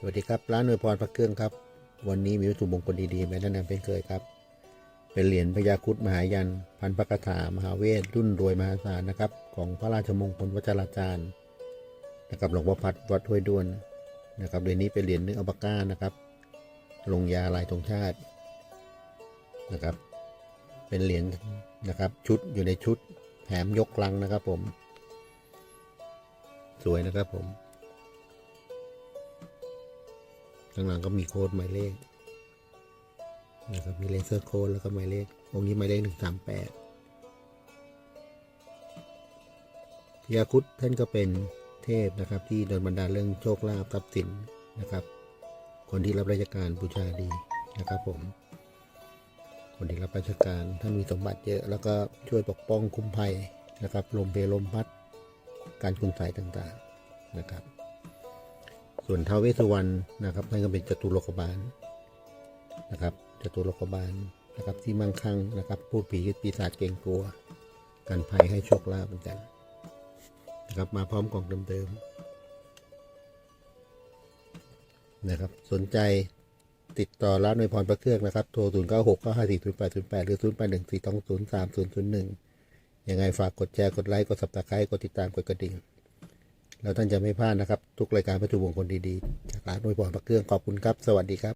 สวัสดีครับ ร้านอวยพรพระเครื่องครับ วันนี้มีวัตถุมงคลดีๆมาแนะนำเป็นเคยครับ เป็นเหรียญพญาคุดมหายัน พันพระคาถามหาเวทรุ่นรวยมหาศาลนะครับ ของพระราชมงคลวัชราจารย์นะครับหลวงพ่อพัดวัดห้วยด้วนนะครับเหรียญนี้เป็นเหรียญเนื้ออัลปาก้านะครับ ลงยาลายธงชาตินะครับ เป็นเหรียญนะครับชุดอยู่ในชุดแถมยกลังนะครับผม สวยนะครับผม ข้างหลังก็มีโค้ดหมายเลขนะครับมีเลเซอร์โค้ดแล้วก็หมายเลของค์นี้หมายเลขหนึ่งสามแปดพยาคุดท่านก็เป็นเทพนะครับ ที่โดนบันดาลเรื่องโชคลาภทรัพย์สินนะครับ คนที่รับราชการบูชาดีนะครับผม คนที่รับราชการท่านมีสมบัติเยอะ แล้วก็ช่วยปกป้องคุ้มภัยนะครับลมเพลลมพัด การคุณใสยต่างๆนะครับ ส่วนท้าวเวสสุวรรณนะครับท่านก็เป็นจตุโลกบาลนะครับจตุโลกบาลนะครับที่มั่งคั่งนะครับพูดผีปีศาจเกรงกลัว กันภัยให้โชคลาภเหมือนกันนะครับมาพร้อมกล่องเดิมๆนะครับสนใจติดต่อร้านในวยพรพระเครื่องนะครับ โทร 0 9 6 9 5 4 0 8 0 8 หรือ 0 8 1 4 2 0 3 0 0 1 ยังไงฝากกดแชร์ กดไลค์ กดสับตะไคร้กดติดตาม กดกระดิ่ง แล้วท่านจะไม่พลาดนะครับ ทุกรายการวัตถุมงคนดีๆ จากร้านอวยพรพระเครื่องขอบคุณครับ สวัสดีครับ